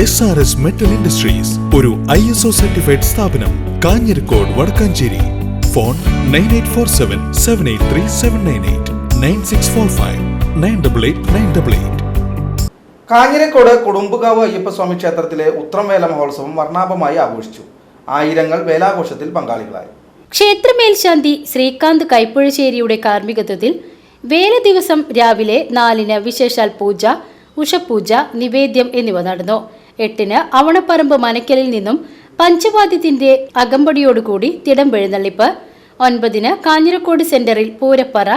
S R S metal industries ഒരു I S O certified സ്ഥാപനം Kanjirakode Wadakkanchery. Phone nine eight four seven seven eight three seven nine eight nine six four five nine double eight nine double eight Kanjirakode Kudumbukavu Ayyappaswami ക്ഷേത്രത്തിലെ ഉത്രംവേല മഹോത്സവം വർണാഭമായി ആഘോഷിച്ചു. ആയിരങ്ങൾ വേലാഘോഷത്തിൽ പങ്കാളികളായി. ക്ഷേത്രമേൽശാന്തി ശ്രീകാന്ത് കൈപ്പുഴശ്ശേരിയുടെ കാർമ്മികത്വത്തിൽ വേല ദിവസം രാവിലെ നാലിന് വിശേഷാൽ പൂജ ഉഷപൂജ നിവേദ്യം എന്നിവ നടന്നു. എട്ടിന് അവണപ്പറമ്പ് മനക്കലിൽ നിന്നും പഞ്ചവാദ്യത്തിന്റെ അകമ്പടിയോടുകൂടി തിടമ്പെഴുന്നള്ളിപ്പ് ഒൻപതിന് കാഞ്ഞിരക്കോട് സെന്ററിൽ പൂരപ്പറ.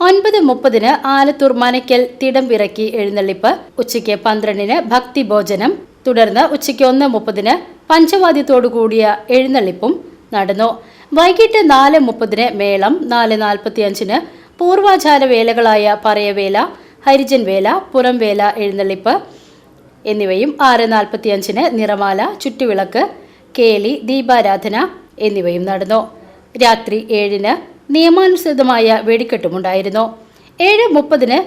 ഒൻപത് മുപ്പതിന് ആലത്തൂർ മനക്കൽ തിടമ്പിറക്കി എഴുന്നള്ളിപ്പ്. ഉച്ചയ്ക്ക് പന്ത്രണ്ടിന് ഭക്തിഭോജനം. തുടർന്ന് ഉച്ചയ്ക്ക് ഒന്ന് മുപ്പതിന് പഞ്ചവാദ്യത്തോടുകൂടിയ എഴുന്നള്ളിപ്പും നടന്നു. വൈകിട്ട് നാല് മുപ്പതിന് മേളം നാല് നാൽപ്പത്തിയഞ്ചിന് പൂർവാചാര വേലകളായ പറയവേല ഹരിജൻ വേല പുറംവേല എഴുന്നള്ളിപ്പ്. എന്നിവയും ആറ് നാൽപ്പത്തിയഞ്ചിന് നിറമാല ചുറ്റുവിളക്ക് കേളി ദീപാരാധന എന്നിവയും നടന്നു. രാത്രി ഏഴിന് നിയമാനുസൃതമായ വെടിക്കെട്ടുമുണ്ടായിരുന്നു. ഏഴ് മുപ്പതിന്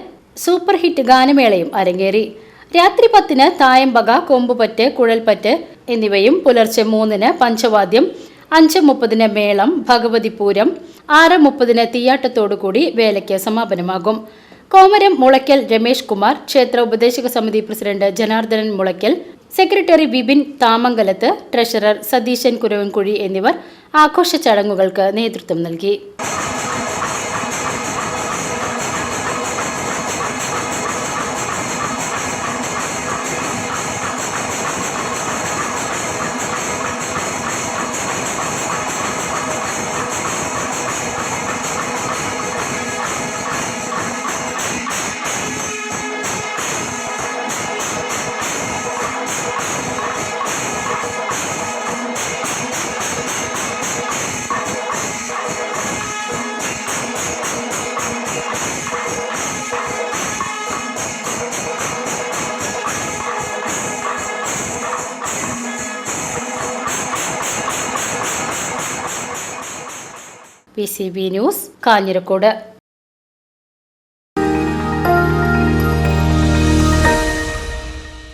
സൂപ്പർ ഹിറ്റ് ഗാനമേളയും അരങ്ങേറി. രാത്രി പത്തിന് തായമ്പക കൊമ്പുപറ്റ് കുഴൽപ്പറ്റ് എന്നിവയും പുലർച്ചെ മൂന്നിന് പഞ്ചവാദ്യം അഞ്ച് മുപ്പതിന് മേളം ഭഗവതിപൂരം ആറ് മുപ്പതിന് തീയാട്ടത്തോടുകൂടി വേലയ്ക്ക് സമാപനമാകും. കോമരം മുളയ്ക്കൽ രമേഷ് കുമാർ ക്ഷേത്ര ഉപദേശക സമിതി president Janardhanan Mulakkal secretary Vipin Thamangalath treasurer Satheesan Kuravankuzhi എന്നിവർ ആഘോഷ ചടങ്ങുകൾക്ക് നേതൃത്വം നൽകി. P news Kanjirakode